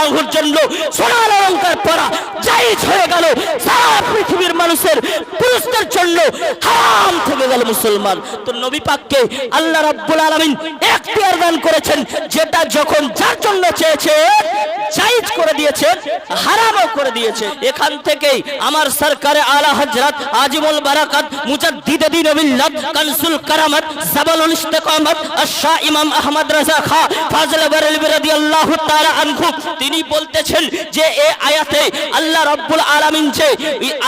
আনহুর জন্য সোনার অলঙ্কার পরা জায়েজ হয়ে গেল। সারা পৃথিবীর মানুষের পুরুষদের জন্য হারাম থেকে গেল মুসলমান। তো নবী পাককে আল্লাহ রাব্বুল আলামিন এখতিয়ার দান করেছেন, যেটা যখন যার জন্য চেয়েছে, জায়েজ করে দিয়েছেন হারামও করে দিয়েছে। এখান থেকেই আমার সরকারে আলা হযরত আজিমুল বারাকাত মুজাদ্দিদ দিন মিল্লাত কানসুল কারামাত জাবালুল ইস্তিকামাত আশা ইমাম আহমদ রাজা খা ফাজল বারেলভি রাদিয়াল্লাহু তাআলা আনহু, তিনি বলতেছেন যে এ আয়াতে আল্লাহ রাব্বুল আলামিন যে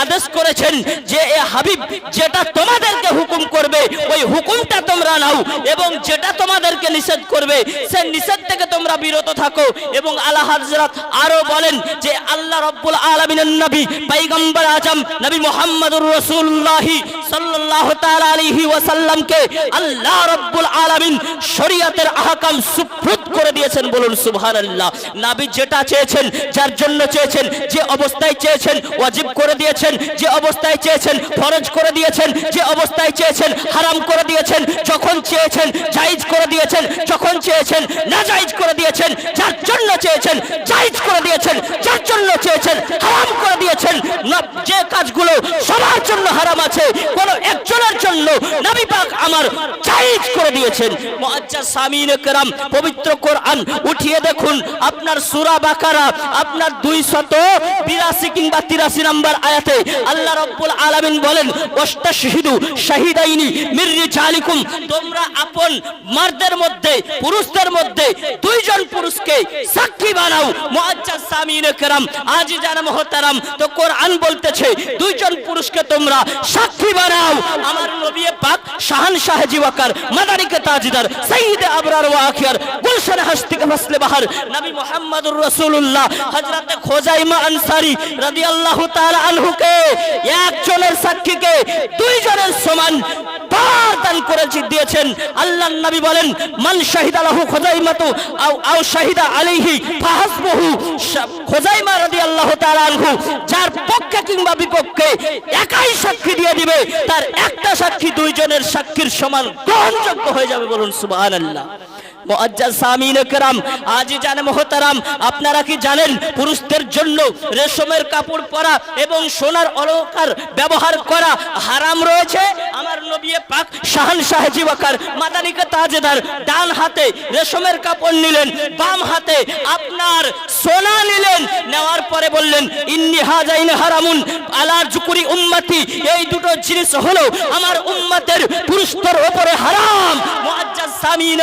আদেশ করেছেন যে এ হাবিব, যেটা তোমাদেরকে হুকুম করবে, ওই হুকুমটা তোমরা নাও এবং যেটা তোমাদেরকে নিষেধ করবে, সে নিষেধ থেকে তোমরা বিরত থাকো এবং আল্লাহ হাজরাত আরও বলেন যে, আল্লাহ রব্বুল আলামিনের নবী পাইগম্বর আজম, নবী মোহাম্মদুর রাসূলুল্লাহ যেটা চেয়েছেন, যার জন্য চেয়েছেন, যে অবস্থায় চেয়েছেন, ওয়াজিব করে দিয়েছেন, যে অবস্থায় চেয়েছেন, ফরজ করে দিয়েছেন, যে অবস্থায় চেয়েছেন, হারাম করে দিয়েছেন, যখন চেয়েছেন, জায়েজ করে দিয়েছেন, যখন চেয়েছেন না জাইজ করে দিয়েছেন, যার জন্য চেয়েছেন, জায়েজ করে দিয়েছেন, যার জন্য চেয়েছেন, হারাম করে দিয়েছেন যে কাজগুলো জন্য হারাম আছে। কোন জন্য নবী পাক আমার জায়েজ করে দিয়েছেন মুআজ্জাজ সামিন کرام পবিত্র কোরআন উঠিয়ে দেখুন আপনার সূরা বাকারা আপনার 282 কিংবা 83 নম্বর আয়াতে আল্লাহ রাব্বুল আলামিন বলেন ওয়াস্তাশহিদু শাহিদাইনি মির রিজালিকুম তোমরা আপন মারদের মধ্যে পুরুষদের মধ্যে দুইজন পুরুষকে সাক্ষী বানাও মুআজ্জাজ সামিন کرام আজি জানা মুহতারাম তো কোরআন বলতেছে দুইজন পুরুষকে তোমরা সাক্ষী বানাও আমার নবী পাক শাহান শাহজি ওয়াকার মাদানিকে তাজদার সঈদ আবরার ওয়া আখিয়ার গুলশান হাস্তিকে মাসলে বাহার। নবী মুহাম্মদুর রাসূলুল্লাহ, হযরত খোজাইমা আনসারী রাদিয়াল্লাহু তাআলা আনহুকে, একজনের সাক্ষীকে, দুইজনের সমান দান করেছি দিয়েছেন। আল্লাহ নবী বলেন, মান খোজাইমাতু আও আও শাহিদা আলাইহি ফাহাসবহু। খোজাইমা রাদিয়াল্লাহু তাআলা আনহু, যার পক্ষে কিংবা বিপক্ষে একাই সাক্ষী দিয়ে দিবে, তার একটা সাক্ষী দুইজনের সাক্ষীর সমান গ্রহণযোগ্য হয়ে যাবে বলুন সুবহানাল্লাহ। আপনারা কি জানেন পুরুষদের জন্য রেশমের কাপড় পরা এবং সোনার অলঙ্কার ব্যবহার করা হারাম রয়েছে? আমার পাক শাহান শাহজি জিবাকার, মাদানিকা তাজেদার, ডান হাতে রেশমের কাপড় নিলেন, বাম হাতে আপনার সোনা নিলেন, নেওয়ার পরে বললেন, ইন্নি হাজাইন হারামুন আলার জুকুরি উম্মতি। এই দুটো জিনিস হলো আমার উম্মতের পুরুষদের ওপরে হারাম। সামিন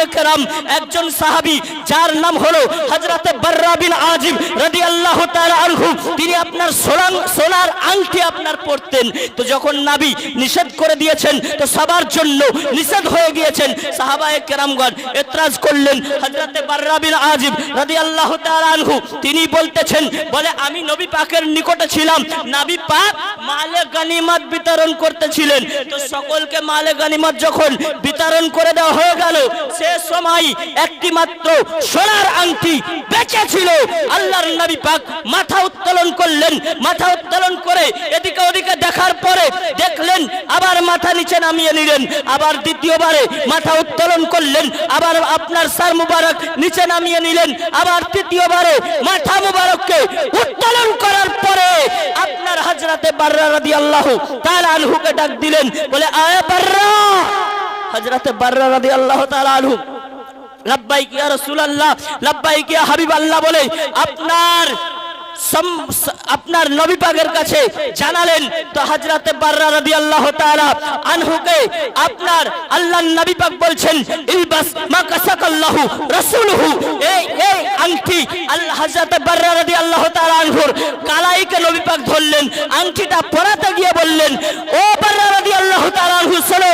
একজন সাহাবি, যার নাম হলো হজরতে বর্রা বিন আজিম রদি আল্লাহ আনহু। তিনি আপনার সোলাং, সোনার আংটি আপনার পরতেন। তো যখন নাবি নিষেধ করে দিয়েছেন, তো সবার জন্য নিষেধ হয়ে গিয়েছেন। সাহাবায় কেরামগণ এতরাজ করলেন হজরতে বর্রা বিন আজিম রদি আল্লাহ আনহু, তিনি বলতেছেন, বলে, আমি নবী পাকের নিকটে ছিলাম, নাবি পাক মালে গানিমাত বিতরণ করতেছিলেন। তো সকলকে মালে গানিমাত যখন বিতরণ করে দেওয়া হয়ে গেল সে সময় একটি মাত্র সোনার আংটি বেঁচে ছিল। আল্লাহর নবী পাক মাথা উত্তোলন করলেন। মাথা উত্তোলন করে এদিকে ওদিকে দেখার পরে দেখলেন, আবার মাথা নিচে নামিয়ে নিলেন, আবার দ্বিতীয়বারে মাথা উত্তোলন করলেন, আবার আপনার সার মুবারক নিচে নামিয়ে নিলেন, আবার তৃতীয়বারে মাথা মুবারককে উত্তোলন করার পরে আপনার হজরতে বাররা রাদিয়াল্লাহু তাআলা আনহুকে ডাক দিলেন, বলে, আয়া বাররা! হজরতে বাররা রাদি আল্লাহ আনহু। লাব্বাইক ইয়া রাসূলুল্লাহ আল্লাহ ইয়া হাবিবাল্লাহ বলে আপনার আল্লাহ বলে, আপনার নবী পাকের কাছে জানালেন তো হযরতে বাররা রাদিয়াল্লাহু তাআলা আনহুকে আপনার আল্লাহর নবী বলছেন, ইলবাস মা এই এই আংটি আল্লাহ রাদিয়াল্লাহু তাআলা আনহুর কালাইকে নবী ধরলেন, আংটিটা পরাতে গিয়ে বললেন, ও বাররা রাদিয়াল্লাহু তাআলা আনহু, শোনো,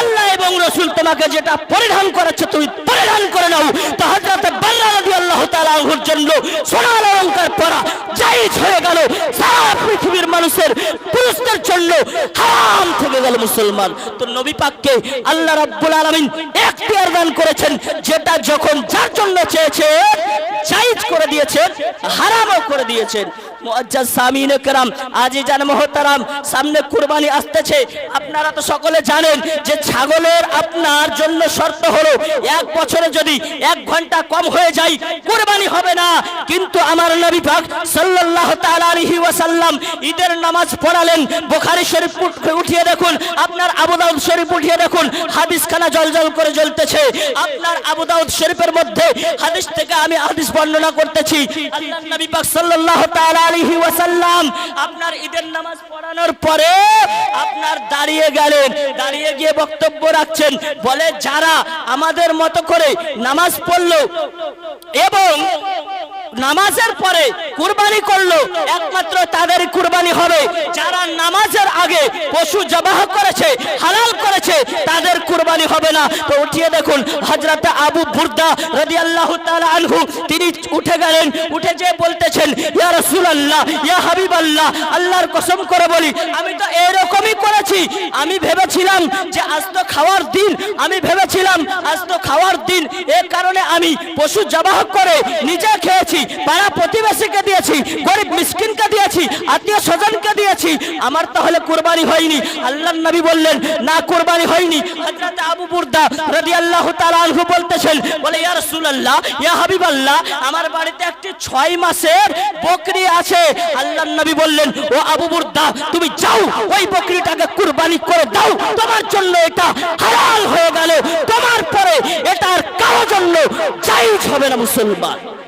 আল্লাহ এবং রাসূল তোমাকে যেটা পরিধান করাচ্ছে তুমি পরিধান করে নাও। তো হযরতে বাররা রাদিয়াল্লাহু আল্লাহ তালাহুর জন্য সোনার অলঙ্কার পরা জাইজ হয়ে গেল। সারা পৃথিবীর মানুষের পুরুষদের জন্য হারাম থেকে গেল মুসলমান। তো নবী পাককে আল্লাহ রাব্বুল আলামিন এখতিয়ার দান করেছেন, যেটা যখন যার জন্য চেয়েছে জাইজ করে দিয়েছেন, হারামও করে দিয়েছেন। মুআজ্জাজ সামিন کرام আজি জান মহতারাম সামনে কুরবানি আসতেছে আপনারা তো সকলে জানেন যে ছাগলের আপনার জন্য শর্ত হলো এক বছরে যদি এক ঘন্টা কম হয়ে যায় কুরবানি হবে না কিন্তু আমার নবী পাক সাল্লাল্লাহু তাআলা আলাইহি ওয়াসাল্লাম ঈদের নামাজ পড়ালেন বুখারী শরীফ উঠ- উঠিয়ে দেখুন আপনার আবু দাউদ শরীফ উঠিয়ে দেখুন হাদিসখানা জলজল করে জ্বলতেছে আপনার আবু দাউদ শরীফের মধ্যে হাদিস থেকে আমি হাদিস বর্ণনা করতেছি আল্লাহর নবী পাক সাল্লাল্লাহু তাআলা আলাইহি ওয়াসাল্লাম, আপনার ঈদের নামাজ পড়ানোর পরে আপনার দাঁড়িয়ে গেলেন, দাঁড়িয়ে গিয়ে বক্তব্য রাখছেন, বলে, যারা আমাদের মতো করে নামাজ পড়ল এবং নামাজের পরে কুরবানি করল, একমাত্র তাদের কুরবানি হবে। যারা নামাজের আগে পশু জবাহ করেছে, হালাল করেছে, তাদের কুরবানি হবে না। তো উঠিয়ে দেখুন, হযরত আবু বুরদা রাদিয়াল্লাহু তাআলা আনহু, তিনি উঠে গেলেন, উঠে যে বলতেছেন, ইয়া রাসূলুল্লাহ, ইয়া হাবিবাল্লাহ, আল্লাহর কসম করে বলি, আমি তো এরকমই করেছি। আমি ভেবেছিলাম যে আজ তো খাওয়ার দিন, আমি ভেবেছিলাম আজ তো খাওয়ার দিন এর কারণে আমি পশু জবাহ করে নিজে খেয়েছি, পাড়া প্রতিবেশীকে দিয়েছি, গরিব মিসকিনকে দিয়েছি, আত্মীয় স্বজনকে দিয়েছি, আমার তাহলে কুরবানি হয়নি। আল্লাহর নবী বললেন, না, কুরবানি হয়নি। আবু বুরদা তাআলা আনহু বলতেছেন, বলে, ইয়া ইয়া হাবিবাল্লাহ, আমার বাড়িতে একটি 6 মাসের বকরি আছে। আল্লাহর নবী বললেন, ও আবু বুরদা, তুমি যাও, ওই বকরিটাকে কুরবানি করে দাও। তোমার জন্য এটা হয়ে গেল তোমার পরে এটার কারও জন্য জায়েজ হবে না মুসলমান। মুআজ্জাজ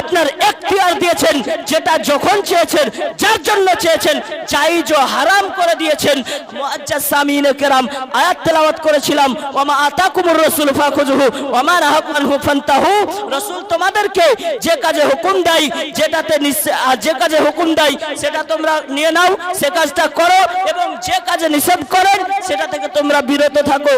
আপনার এখতিয়ার দিয়েছেন, যেটা যখন চেয়েছেন, যার জন্য চেয়েছেন হারাম করে দিয়েছেন। আয়াত করেছিলাম তোমাদেরকে যে কাজে হুকুম দেয়, যেটাতে যে কাজে হুকুম দেয়, সেটা তোমরা নিয়ে নাও, সে কাজটা করো এবং যে কাজে নিষেধ করেন সেটা থেকে তোমরা বিরত থাকো।